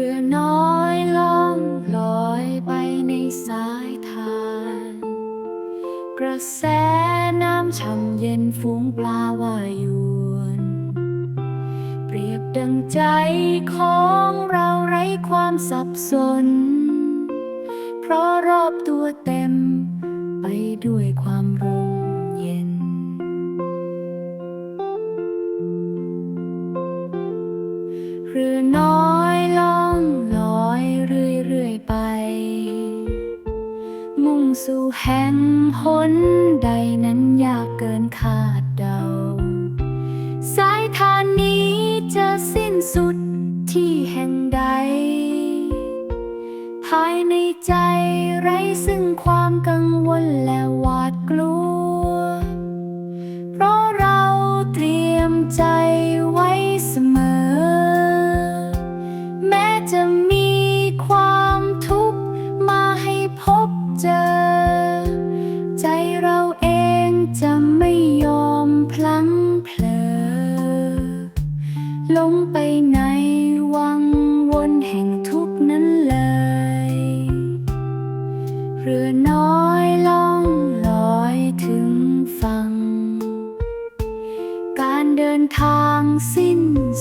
รือน้อยล่องลอยไปในสายทาน กระแสน้ำช่ำเย็นฝูงปลาว่ายวนเปรียบดังใจของเราไร้ความสับสน เพราะรอบตัวเต็มไปด้วยความร่มเย็นเรือน้อย สู่แห่งหนใดนั้นยากเกินคาดเดา สายทานนี้จะสิ้นสุดที่แห่งใด ภายในใจไร้ซึ่งความกังวลและหวาดกลัว เพราะเราเตรียมใจ ลงไปในวังวนแห่งทุกนั้นเลย เรือน้อยล่องลอยถึงฝั่ง การเดินทางสิ้น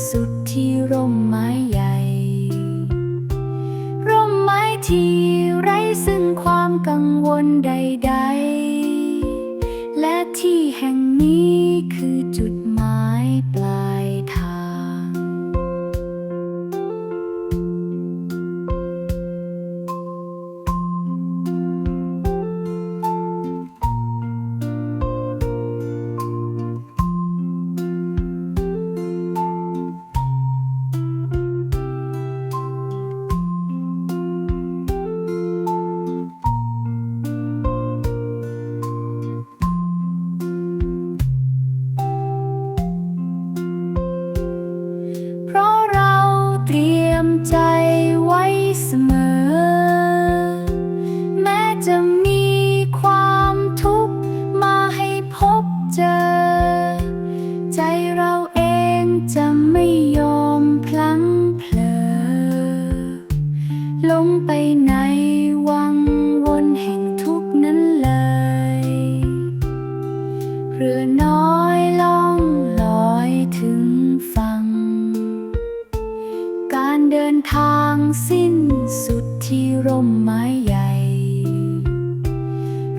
สุดที่ร่มไม้ใหญ่ ร่มไม้ที่ไร้ซึ่งความกังวลใด ๆ และที่แห่งนี้คือจุด ลงไปในวังวนแห่งทุกนั้นเลย เรือน้อยล่องลอยถึงฝั่ง การเดินทางสิ้นสุดที่ร่มไม้ใหญ่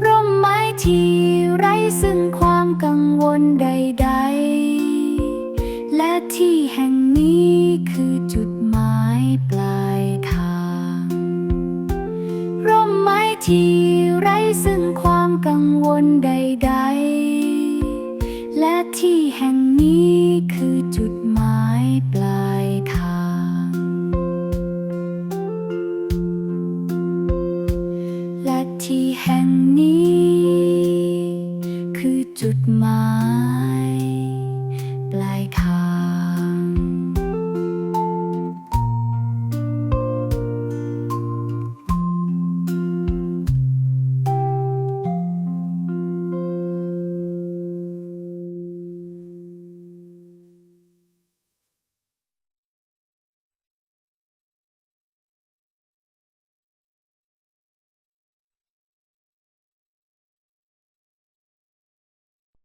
ร่มไม้ที่ไร้ซึ่งความกังวลใด ๆ และที่แห่งนี้คือจุดหมายปลาย ที่ไร้ซึ่งความกังวลใด ๆ และที่แห่งนี้คือจุดหมายปลายทาง และที่แห่งนี้ คือจุดหมายปลายทาง